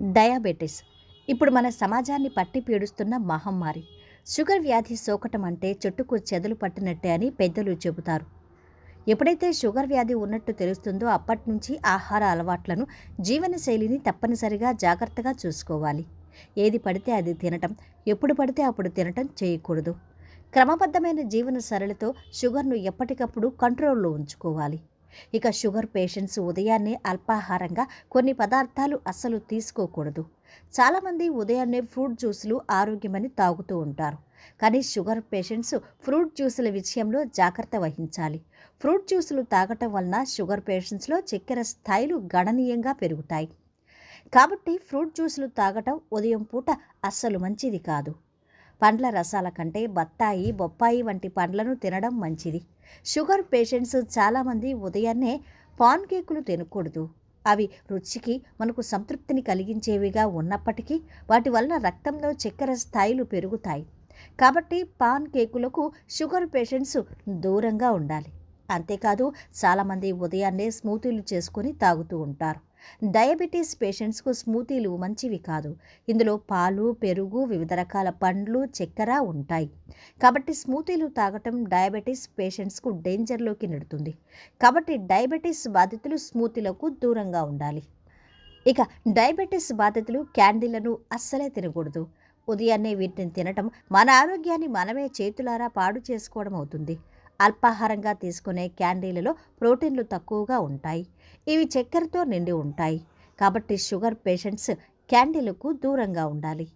Diabetes. ఇప్పుడు మన సమాజాన్ని పట్టి పీడుస్తున్న మహమ్మారి. షుగర్ వ్యాధి సోకటం అంటే చెట్టుకు చెదలు పట్టినట్టే అని పెద్దలు చెబుతారు. ఎప్పుడైతే షుగర్ వ్యాధి ఉన్నట్టు తెలుస్తుందో అప్పటి నుంచి ఆహార అలవాట్లను జీవనశైలిని తప్పనిసరిగా జాగ్రత్తగా చూసుకోవాలి. ఏది పడితే అది తినటం ఎప్పుడు పడితే అప్పుడు తినటం చేయకూడదు. క్రమబద్ధమైన జీవన సరళితో షుగర్ను ఎప్పటికప్పుడు కంట్రోల్లో ఉంచుకోవాలి. ఇక షుగర్ పేషెంట్స్ ఉదయాన్నే అల్పాహారంగా కొన్ని పదార్థాలు అస్సలు తీసుకోకూడదు. చాలామంది ఉదయాన్నే ఫ్రూట్ జ్యూసులు ఆరోగ్యమని తాగుతూ ఉంటారు. కానీ షుగర్ పేషెంట్స్ ఫ్రూట్ జ్యూసుల విషయంలో జాగ్రత్త వహించాలి. ఫ్రూట్ జ్యూసులు తాగటం వలన షుగర్ పేషెంట్స్లో చక్కెర స్థాయిలు గణనీయంగా పెరుగుతాయి. కాబట్టి ఫ్రూట్ జ్యూసులు తాగటం ఉదయం పూట అస్సలు మంచిది కాదు. పండ్ల రసాల కంటే బత్తాయి బొప్పాయి వంటి పండ్లను తినడం మంచిది. షుగర్ పేషెంట్స్ చాలామంది ఉదయాన్నే పాన్ కేకులు తినకూడదు. అవి రుచికి మనకు సంతృప్తిని కలిగించేవిగా ఉన్నప్పటికీ వాటి వలన రక్తంలో చక్కెర స్థాయిలు పెరుగుతాయి. కాబట్టి పాన్ కేకులకు షుగర్ పేషెంట్స్ దూరంగా ఉండాలి. అంతేకాదు చాలామంది ఉదయాన్నే స్మూతీలు చేసుకొని తాగుతూ ఉంటారు. డయాబెటీస్ పేషెంట్స్కు స్మూతీలు మంచివి కాదు. ఇందులో పాలు పెరుగు వివిధ రకాల పండ్లు చక్కెర ఉంటాయి. కాబట్టి స్మూతీలు తాగటం డయాబెటీస్ పేషెంట్స్కు డేంజర్లోకి నెడుతుంది. కాబట్టి డయాబెటీస్ బాధితులు స్మూతీలకు దూరంగా ఉండాలి. ఇక డయాబెటీస్ బాధితులు క్యాండీలను అస్సలే తినకూడదు. ఉదయాన్నే వీటిని తినటం మన ఆరోగ్యాన్ని మనమే చేతులారా పాడు చేసుకోవడం అవుతుంది. అల్పాహారంగా తీసుకునే క్యాండీలలో ప్రోటీన్లు తక్కువగా ఉంటాయి. ఇవి చక్కెరతో నిండి ఉంటాయి. కాబట్టి షుగర్ పేషెంట్స్ క్యాండీలకు దూరంగా ఉండాలి.